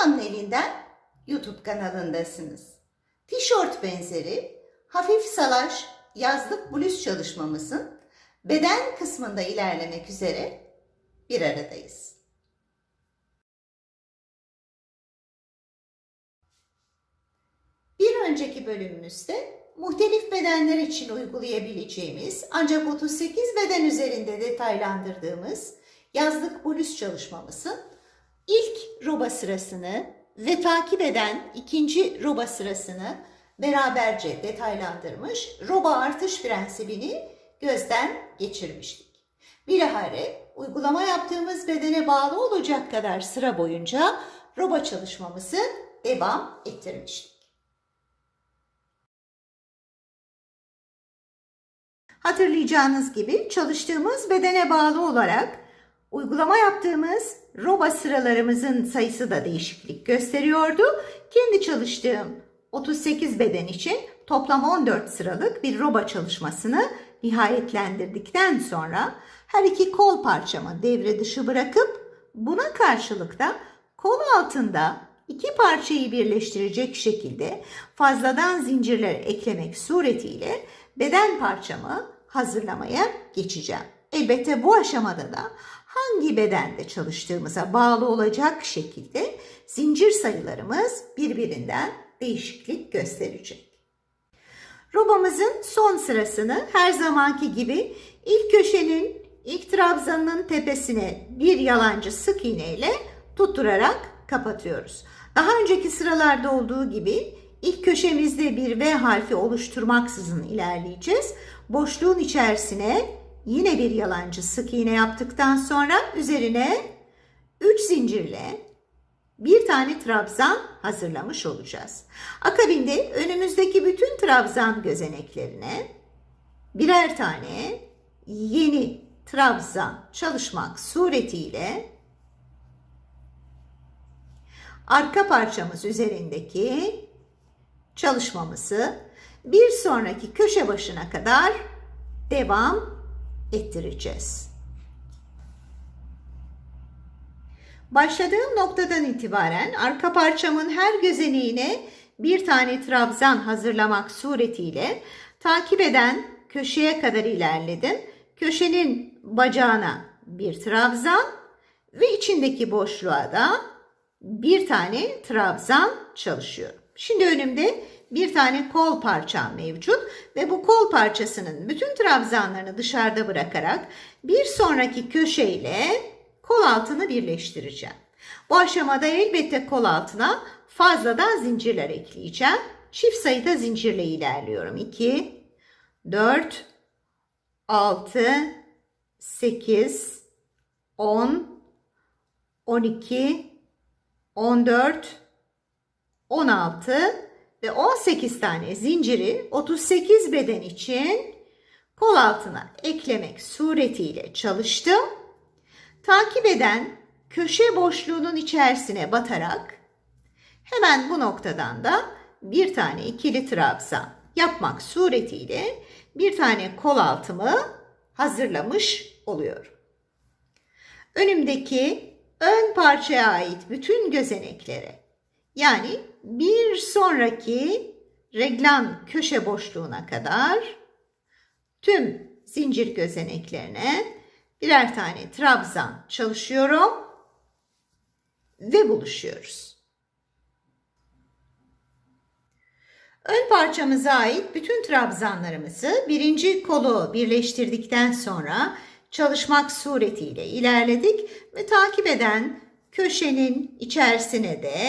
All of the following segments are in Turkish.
Fatma'nın elinden YouTube kanalındasınız. Tişört benzeri hafif salaş yazlık bluz çalışmamızın beden kısmında ilerlemek üzere bir aradayız. Bir önceki bölümümüzde muhtelif bedenler için uygulayabileceğimiz ancak 38 beden üzerinde detaylandırdığımız yazlık bluz çalışmamızın ilk roba sırasını ve takip eden ikinci roba sırasını beraberce detaylandırmış roba artış prensibini gözden geçirmiştik. Bilahare uygulama yaptığımız bedene bağlı olacak kadar sıra boyunca roba çalışmamızı devam ettirmiştik. Hatırlayacağınız gibi çalıştığımız bedene bağlı olarak uygulama yaptığımız roba sıralarımızın sayısı da değişiklik gösteriyordu. Kendi çalıştığım 38 beden için toplam 14 sıralık bir roba çalışmasını nihayetlendirdikten sonra her iki kol parçamı devre dışı bırakıp buna karşılık da kol altında iki parçayı birleştirecek şekilde fazladan zincirler eklemek suretiyle beden parçamı hazırlamaya geçeceğim. Elbette bu aşamada da hangi bedende çalıştığımıza bağlı olacak şekilde zincir sayılarımız birbirinden değişiklik gösterecek. Robamızın son sırasını her zamanki gibi ilk köşenin ilk trabzanının tepesine bir yalancı sık iğne ile tutturarak kapatıyoruz. Daha önceki sıralarda olduğu gibi ilk köşemizde bir V harfi oluşturmaksızın ilerleyeceğiz. Boşluğun içerisine yine bir yalancı sık iğne yaptıktan sonra üzerine 3 zincirle bir tane trabzan hazırlamış olacağız. Akabinde önümüzdeki bütün trabzan gözeneklerine birer tane yeni trabzan çalışmak suretiyle arka parçamız üzerindeki çalışmamızı bir sonraki köşe başına kadar devam ettireceğiz. Başladığım noktadan itibaren arka parçamın her gözeneğine bir tane trabzan hazırlamak suretiyle takip eden köşeye kadar ilerledim. Köşenin bacağına bir trabzan ve içindeki boşluğa da bir tane trabzan çalışıyorum. Şimdi önümde bir tane kol parçam mevcut ve bu kol parçasının bütün trabzanlarını dışarıda bırakarak bir sonraki köşeyle kol altını birleştireceğim. Bu aşamada elbette kol altına fazladan zincirler ekleyeceğim. Çift sayıda zincirle ilerliyorum. 2, 4, 6, 8, 10, 12, 14, 16 ve 18 tane zinciri 38 beden için kol altına eklemek suretiyle çalıştım. Takip eden köşe boşluğunun içerisine batarak hemen bu noktadan da bir tane ikili trabzan yapmak suretiyle bir tane kol altımı hazırlamış oluyorum. Önümdeki ön parçaya ait bütün gözeneklere yani bir sonraki reglan köşe boşluğuna kadar tüm zincir gözeneklerine birer tane trabzan çalışıyorum ve buluşuyoruz. Ön parçamıza ait bütün trabzanlarımızı birinci kolu birleştirdikten sonra çalışmak suretiyle ilerledik ve takip eden köşenin içerisine de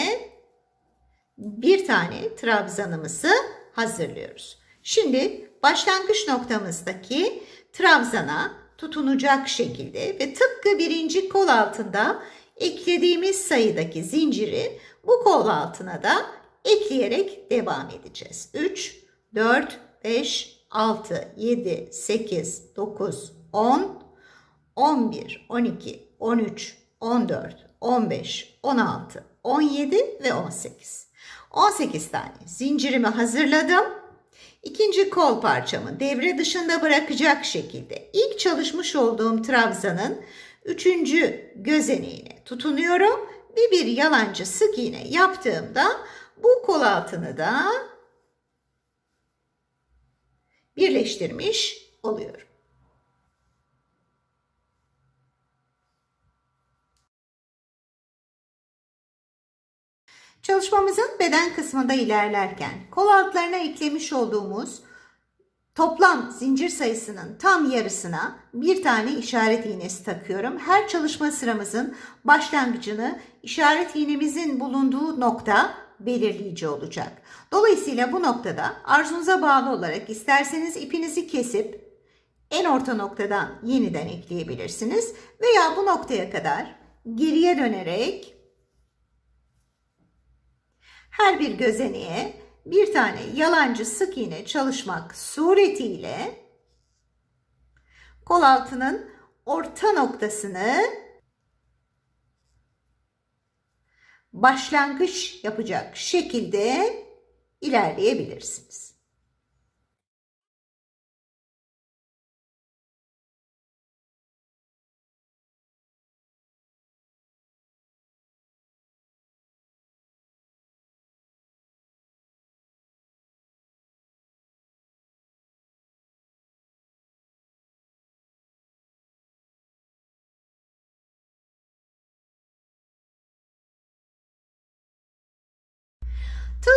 bir tane trabzanımızı hazırlıyoruz. Şimdi başlangıç noktamızdaki trabzana tutunacak şekilde ve tıpkı birinci kol altında eklediğimiz sayıdaki zinciri bu kol altına da ekleyerek devam edeceğiz. 3, 4, 5, 6, 7, 8, 9, 10, 11, 12, 13, 14, 15, 16, 17 ve 18. 18 tane zincirimi hazırladım. İkinci kol parçamı devre dışında bırakacak şekilde ilk çalışmış olduğum trabzanın üçüncü gözeneğine tutunuyorum ve bir yalancı sık iğne yaptığımda bu kol altını da birleştirmiş oluyorum. Çalışmamızın beden kısmında ilerlerken kol altlarına eklemiş olduğumuz toplam zincir sayısının tam yarısına bir tane işaret iğnesi takıyorum. Her çalışma sıramızın başlangıcını işaret iğnemizin bulunduğu nokta belirleyici olacak. Dolayısıyla bu noktada arzunuza bağlı olarak isterseniz ipinizi kesip en orta noktadan yeniden ekleyebilirsiniz veya bu noktaya kadar geriye dönerek her bir gözeneğe bir tane yalancı sık iğne çalışmak suretiyle kol altının orta noktasını başlangıç yapacak şekilde ilerleyebilirsiniz.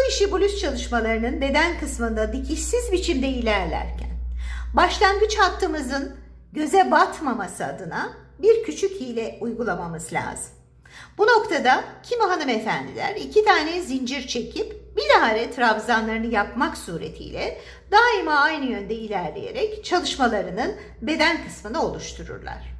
İşi bluz çalışmalarının beden kısmında dikişsiz biçimde ilerlerken başlangıç hattımızın göze batmaması adına bir küçük hile uygulamamız lazım. Bu noktada kimi hanımefendiler iki tane zincir çekip bilahare trabzanlarını yapmak suretiyle daima aynı yönde ilerleyerek çalışmalarının beden kısmını oluştururlar.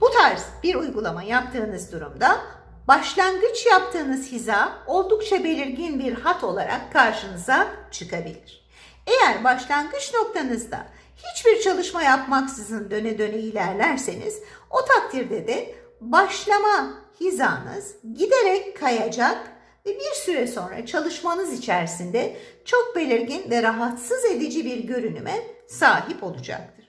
Bu tarz bir uygulama yaptığınız durumda başlangıç yaptığınız hiza oldukça belirgin bir hat olarak karşınıza çıkabilir. Eğer başlangıç noktanızda hiçbir çalışma yapmaksızın döne döne ilerlerseniz o takdirde de başlama hizanız giderek kayacak ve bir süre sonra çalışmanız içerisinde çok belirgin ve rahatsız edici bir görünüme sahip olacaktır.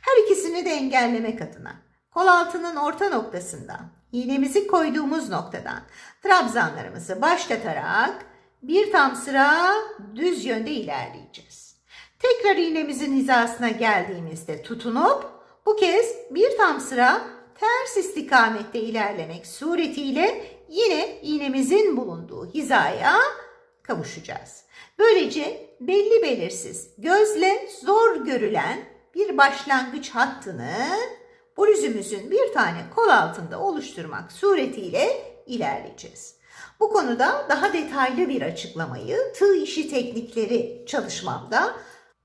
Her ikisini de engellemek adına kol altının orta noktasından iğnemizi koyduğumuz noktadan trabzanlarımızı başlatarak bir tam sıra düz yönde ilerleyeceğiz. Tekrar iğnemizin hizasına geldiğimizde tutunup bu kez bir tam sıra ters istikamette ilerlemek suretiyle yine iğnemizin bulunduğu hizaya kavuşacağız. Böylece belli belirsiz, gözle zor görülen bir başlangıç hattını bluzumuzun bir tane kol altında oluşturmak suretiyle ilerleyeceğiz. Bu konuda daha detaylı bir açıklamayı tığ işi teknikleri çalışmamda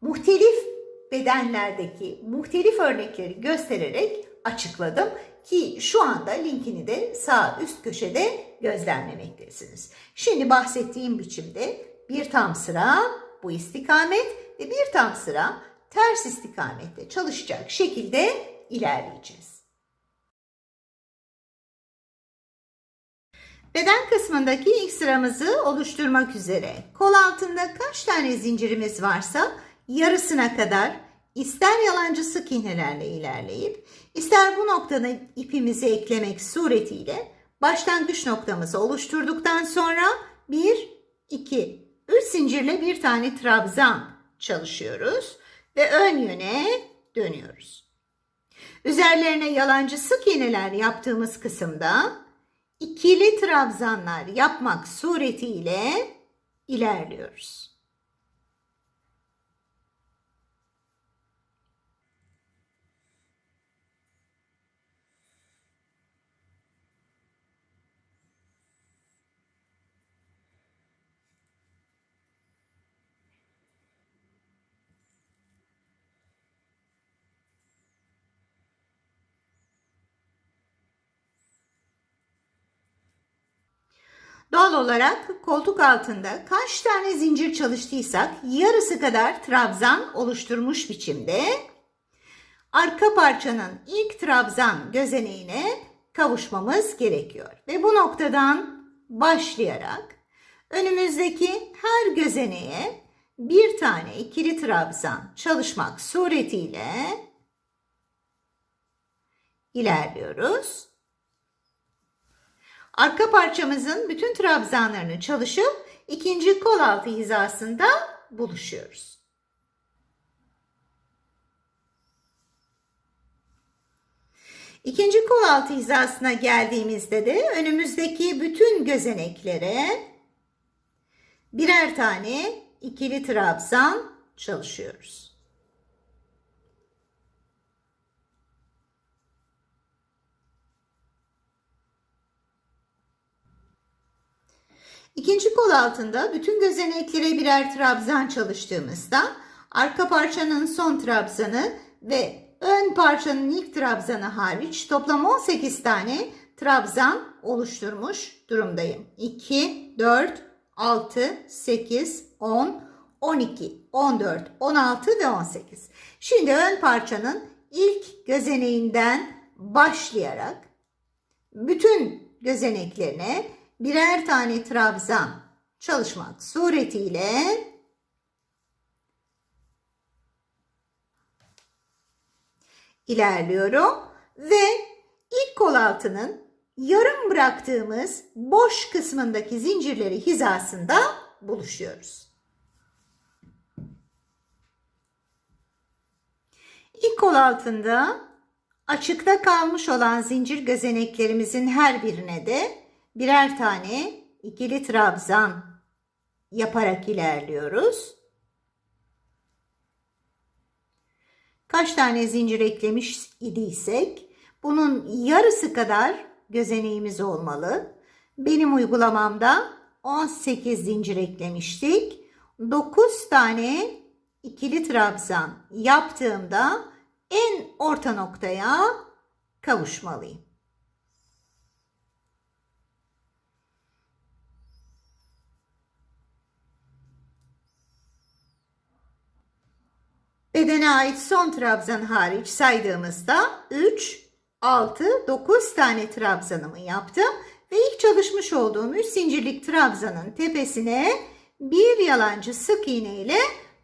muhtelif bedenlerdeki muhtelif örnekleri göstererek açıkladım ki şu anda linkini de sağ üst köşede gözlemlemektesiniz. Şimdi bahsettiğim biçimde bir tam sıra bu istikamet ve bir tam sıra ters istikamette çalışacak şekilde ilerleyeceğiz. Beden kısmındaki ilk sıramızı oluşturmak üzere kol altında kaç tane zincirimiz varsa yarısına kadar ister yalancı sık iğnelerle ilerleyip ister bu noktada ipimizi eklemek suretiyle başlangıç noktamızı oluşturduktan sonra 1, 2, 3 zincirle bir tane trabzan çalışıyoruz ve ön yöne dönüyoruz. Üzerlerine yalancı sık iğneler yaptığımız kısımda ikili trabzanlar yapmak suretiyle ilerliyoruz. Doğal olarak koltuk altında kaç tane zincir çalıştıysak yarısı kadar trabzan oluşturmuş biçimde arka parçanın ilk trabzan gözeneğine kavuşmamız gerekiyor. Ve bu noktadan başlayarak önümüzdeki her gözeneğe bir tane ikili trabzan çalışmak suretiyle ilerliyoruz. Arka parçamızın bütün trabzanlarını çalışıp ikinci kol altı hizasında buluşuyoruz. İkinci kol altı hizasına geldiğimizde de önümüzdeki bütün gözeneklere birer tane ikili trabzan çalışıyoruz. İkinci kol altında bütün gözeneklere birer trabzan çalıştığımızda arka parçanın son trabzanı ve ön parçanın ilk trabzanı hariç toplam 18 tane trabzan oluşturmuş durumdayım. 2, 4, 6, 8, 10, 12, 14, 16 ve 18. Şimdi ön parçanın ilk gözeneğinden başlayarak bütün gözeneklerine birer tane trabzan çalışmak suretiyle ilerliyorum ve ilk kol altının yarım bıraktığımız boş kısmındaki zincirleri hizasında buluşuyoruz. İlk kol altında açıkta kalmış olan zincir gözeneklerimizin her birine de birer tane ikili trabzan yaparak ilerliyoruz. Kaç tane zincir eklemiş idiysek bunun yarısı kadar gözeneğimiz olmalı. Benim uygulamamda 18 zincir eklemiştik. 9 tane ikili trabzan yaptığımda en orta noktaya kavuşmalıyım. Bedene ait son trabzan hariç saydığımızda 3, 6, 9 tane trabzanımı yaptım. Ve ilk çalışmış olduğum 3 zincirlik trabzanın tepesine bir yalancı sık iğne ile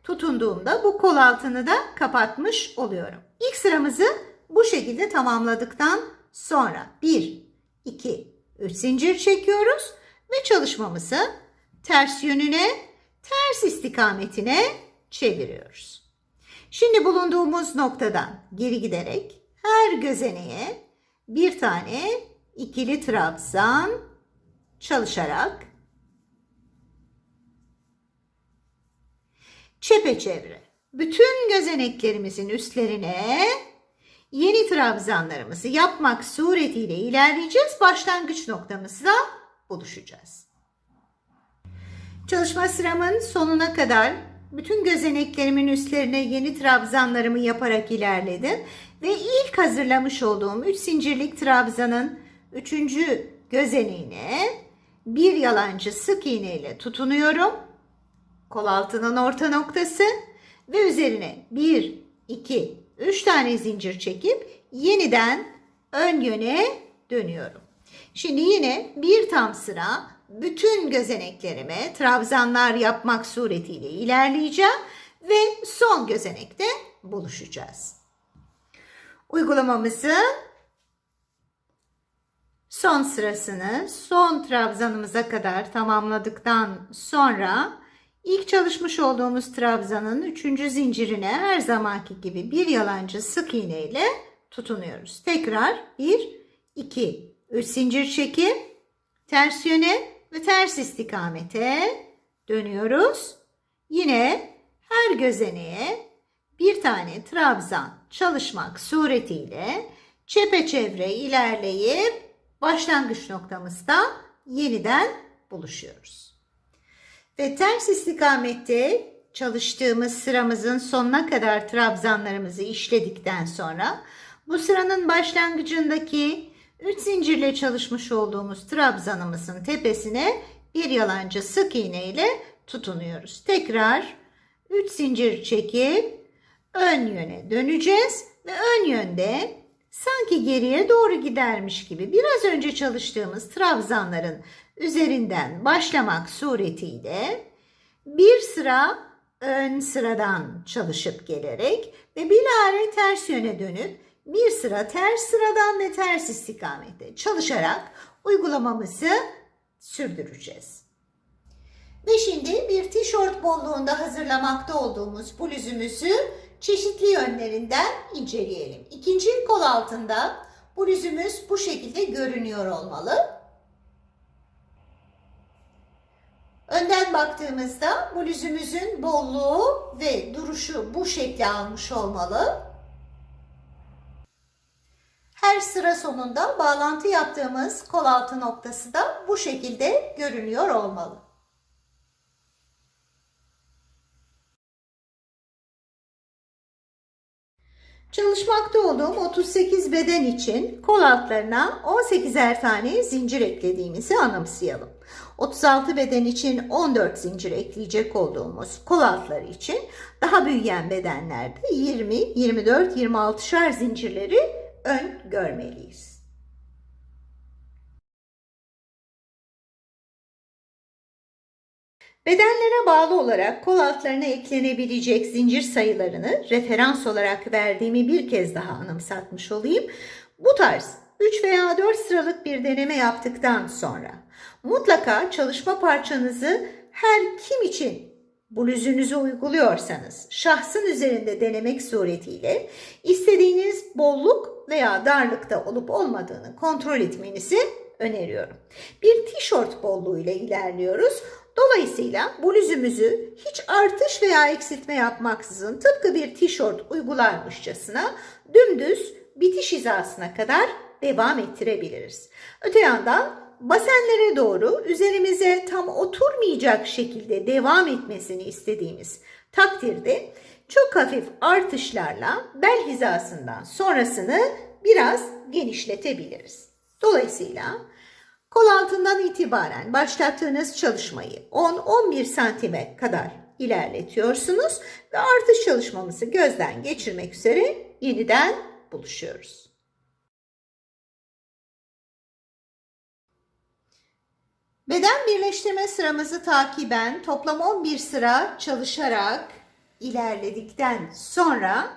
tutunduğumda bu kol altını da kapatmış oluyorum. İlk sıramızı bu şekilde tamamladıktan sonra 1, 2, 3 zincir çekiyoruz ve çalışmamızı ters yönüne, ters istikametine çeviriyoruz. Şimdi bulunduğumuz noktadan geri giderek her gözeneğe bir tane ikili trabzan çalışarak çepeçevre bütün gözeneklerimizin üstlerine yeni trabzanlarımızı yapmak suretiyle ilerleyeceğiz. Başlangıç noktamızda buluşacağız. Çalışma sıramın sonuna kadar bütün gözeneklerimin üstlerine yeni trabzanlarımı yaparak ilerledim. Ve ilk hazırlamış olduğum 3 zincirlik trabzanın 3. gözeneğine bir yalancı sık iğne ile tutunuyorum. Kol altının orta noktası ve üzerine 1, 2, 3 tane zincir çekip yeniden ön yöne dönüyorum. Şimdi yine bir tam sıra bütün gözeneklerime trabzanlar yapmak suretiyle ilerleyeceğim ve son gözenekte buluşacağız. Uygulamamızın son sırasını son trabzanımıza kadar tamamladıktan sonra ilk çalışmış olduğumuz trabzanın üçüncü zincirine her zamanki gibi bir yalancı sık iğne ile tutunuyoruz. Tekrar 1, 2, 3 zincir çekip ters yöne ve ters istikamete dönüyoruz. Yine her gözeneğe bir tane trabzan çalışmak suretiyle çepeçevre ilerleyip başlangıç noktamızda yeniden buluşuyoruz. Ve ters istikamette çalıştığımız sıramızın sonuna kadar trabzanlarımızı işledikten sonra bu sıranın başlangıcındaki 3 zincirle çalışmış olduğumuz trabzanımızın tepesine bir yalancı sık iğne ile tutunuyoruz. Tekrar 3 zincir çekip ön yöne döneceğiz ve ön yönde sanki geriye doğru gidermiş gibi biraz önce çalıştığımız trabzanların üzerinden başlamak suretiyle bir sıra ön sıradan çalışıp gelerek ve bilare ters yöne dönüp bir sıra ters sıradan ve ters istikamette çalışarak uygulamamızı sürdüreceğiz. Ve şimdi bir tişört bolluğunda hazırlamakta olduğumuz bluzumuzu çeşitli yönlerinden inceleyelim. İkinci kol altında bluzumuz bu şekilde görünüyor olmalı. Önden baktığımızda bluzumuzun bolluğu ve duruşu bu şekli almış olmalı. Her sıra sonunda bağlantı yaptığımız kol altı noktası da bu şekilde görünüyor olmalı. Çalışmakta olduğum 38 beden için kol altlarına 18'er tane zincir eklediğimizi anımsayalım. 36 beden için 14 zincir ekleyecek olduğumuz kol altları için daha büyüyen bedenlerde 20, 24, 26'şer zincirleri ön görmeliyiz. Bedenlere bağlı olarak kol altlarına eklenebilecek zincir sayılarını referans olarak verdiğimi bir kez daha anımsatmış olayım. Bu tarz 3 veya 4 sıralık bir deneme yaptıktan sonra mutlaka çalışma parçanızı her kim için bluzunuzu uyguluyorsanız şahsın üzerinde denemek suretiyle istediğiniz bolluk veya darlıkta olup olmadığını kontrol etmenizi öneriyorum. Bir tişört bolluğu ile ilerliyoruz. Dolayısıyla bluzumuzu hiç artış veya eksiltme yapmaksızın tıpkı bir tişört uygularmışçasına dümdüz bitiş hizasına kadar devam ettirebiliriz. Öte yandan basenlere doğru üzerimize tam oturmayacak şekilde devam etmesini istediğimiz takdirde çok hafif artışlarla bel hizasından sonrasını biraz genişletebiliriz. Dolayısıyla kol altından itibaren başlattığınız çalışmayı 10-11 santime kadar ilerletiyorsunuz ve artış çalışmamızı gözden geçirmek üzere yeniden buluşuyoruz. Beden birleştirme sıramızı takiben toplam 11 sıra çalışarak ilerledikten sonra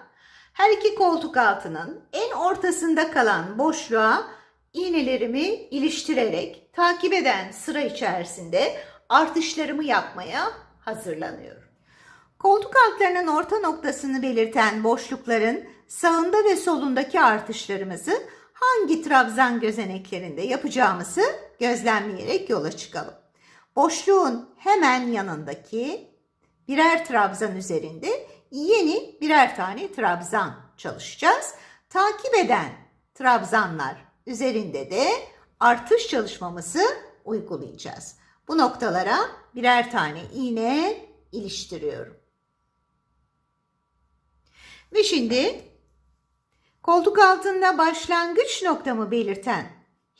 her iki koltuk altının en ortasında kalan boşluğa iğnelerimi iliştirerek takip eden sıra içerisinde artışlarımı yapmaya hazırlanıyorum. Koltuk altlarının orta noktasını belirten boşlukların sağında ve solundaki artışlarımızı hangi trabzan gözeneklerinde yapacağımızı gözlemleyerek yola çıkalım. Boşluğun hemen yanındaki birer trabzan üzerinde yeni birer tane trabzan çalışacağız. Takip eden trabzanlar üzerinde de artış çalışmamızı uygulayacağız. Bu noktalara birer tane iğne iliştiriyorum. Ve şimdi koltuk altında başlangıç noktamı belirten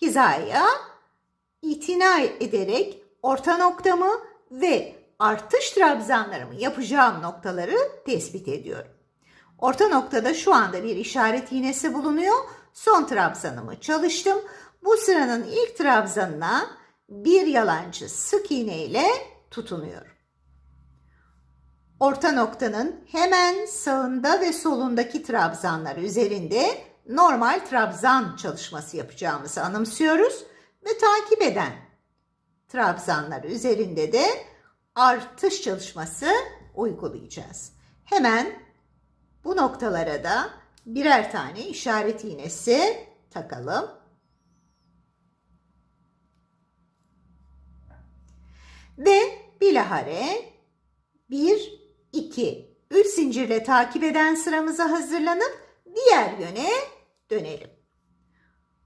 hizaya itina ederek orta noktamı ve artış trabzanlarımı yapacağım noktaları tespit ediyorum. Orta noktada şu anda bir işaret iğnesi bulunuyor. Son trabzanımı çalıştım. Bu sıranın ilk trabzanına bir yalancı sık iğne ile tutunuyorum. Orta noktanın hemen sağında ve solundaki trabzanlar üzerinde normal trabzan çalışması yapacağımızı anımsıyoruz ve takip eden trabzanlar üzerinde de artış çalışması uygulayacağız. Hemen bu noktalara da birer tane işaret iğnesi takalım. Ve bilahare 1, 2, 3 zincirle takip eden sıramıza hazırlanıp diğer yöne dönelim.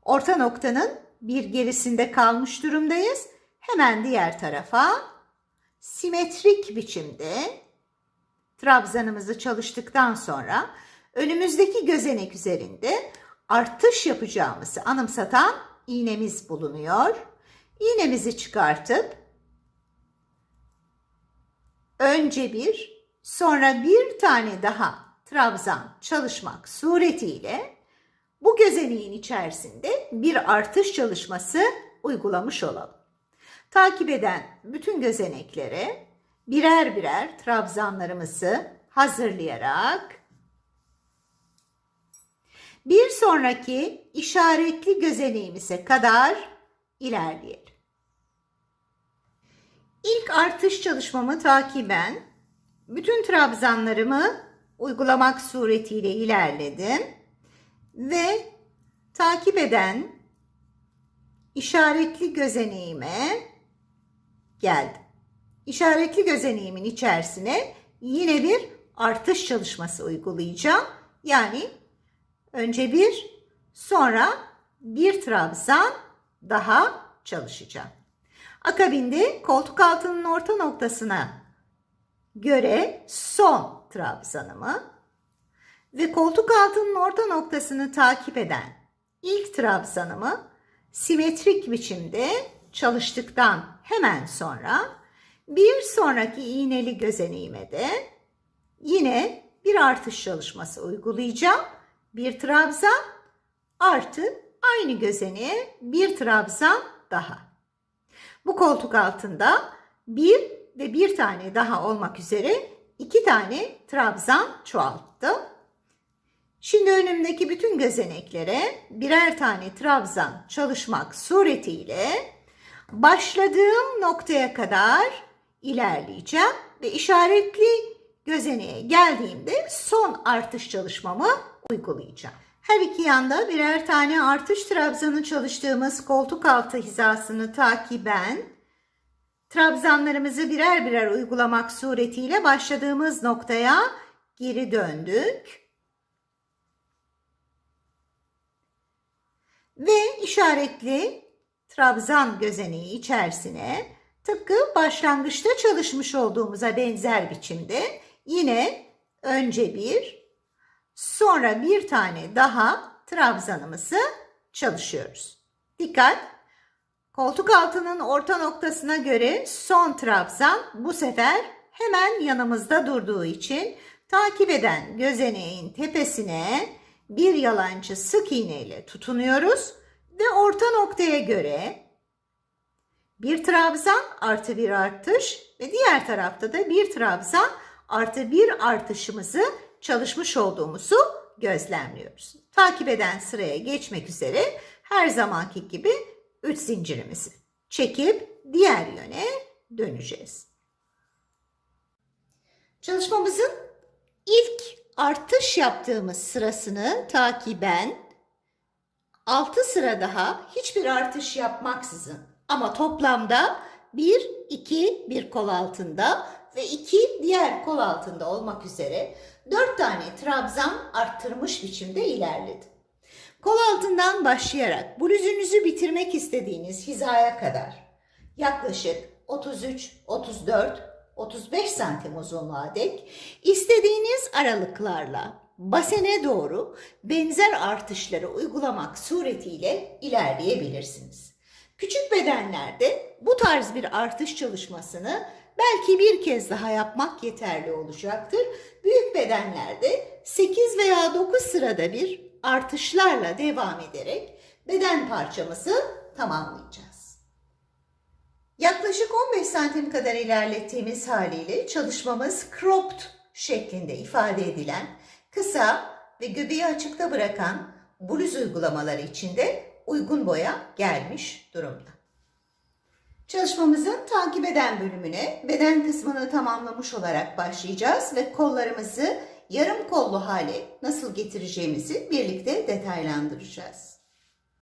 Orta noktanın bir gerisinde kalmış durumdayız. Hemen diğer tarafa simetrik biçimde trabzanımızı çalıştıktan sonra önümüzdeki gözenek üzerinde artış yapacağımızı anımsatan iğnemiz bulunuyor. İğnemizi çıkartıp önce bir sonra bir tane daha trabzan çalışmak suretiyle bu gözeneğin içerisinde bir artış çalışması uygulamış olalım. Takip eden bütün gözeneklere birer birer trabzanlarımızı hazırlayarak bir sonraki işaretli gözeneğimize kadar ilerleyelim. İlk artış çalışmamı takiben bütün trabzanlarımı uygulamak suretiyle ilerledim ve takip eden işaretli gözeneğime geldim. İşaretli gözeneğimin içerisine yine bir artış çalışması uygulayacağım. Yani önce bir, sonra bir trabzan daha çalışacağım. Akabinde koltuk altının orta noktasına göre son trabzanımı ve koltuk altının orta noktasını takip eden ilk trabzanımı simetrik biçimde çalıştıktan hemen sonra bir sonraki iğneli gözeneğime de yine bir artış çalışması uygulayacağım. Bir trabzan artı aynı gözeneğe bir trabzan daha. Bu koltuk altında bir ve bir tane daha olmak üzere iki tane trabzan çoğalttım. Şimdi önümdeki bütün gözeneklere birer tane trabzan çalışmak suretiyle başladığım noktaya kadar ilerleyeceğim ve işaretli gözeneğe geldiğimde son artış çalışmamı uygulayacağım. Her iki yanda birer tane artış trabzanı çalıştığımız koltuk altı hizasını takiben trabzanlarımızı birer birer uygulamak suretiyle başladığımız noktaya geri döndük. Ve işaretli trabzan gözeneği içerisine tıpkı başlangıçta çalışmış olduğumuza benzer biçimde yine önce bir sonra bir tane daha trabzanımızı çalışıyoruz. Dikkat! Koltuk altının orta noktasına göre son trabzan bu sefer hemen yanımızda durduğu için takip eden gözeneğin tepesine bir yalancı sık iğne ile tutunuyoruz ve orta noktaya göre bir trabzan artı bir artış ve diğer tarafta da bir trabzan artı bir artışımızı çalışmış olduğumuzu gözlemliyoruz. Takip eden sıraya geçmek üzere her zamanki gibi 3 zincirimizi çekip diğer yöne döneceğiz. Çalışmamızın ilk artış yaptığımız sırasını takiben 6 sıra daha hiçbir artış yapmaksızın ama toplamda 1 2 bir kol altında ve 2 diğer kol altında olmak üzere 4 tane trabzan arttırmış biçimde ilerledim. Kol altından başlayarak bluzünüzü bitirmek istediğiniz hizaya kadar yaklaşık 33, 34, 35 santim uzunluğa dek istediğiniz aralıklarla basene doğru benzer artışları uygulamak suretiyle ilerleyebilirsiniz. Küçük bedenlerde bu tarz bir artış çalışmasını belki bir kez daha yapmak yeterli olacaktır. Büyük bedenlerde 8 veya 9 sırada bir artışlarla devam ederek beden parçamızı tamamlayacağız. Yaklaşık 15 santim kadar ilerlettiğimiz haliyle çalışmamız cropped şeklinde ifade edilen kısa ve göbeği açıkta bırakan bluz uygulamaları içinde uygun boya gelmiş durumda. Çalışmamızın takip eden bölümüne beden kısmını tamamlamış olarak başlayacağız ve kollarımızı yarım kollu hale nasıl getireceğimizi birlikte detaylandıracağız.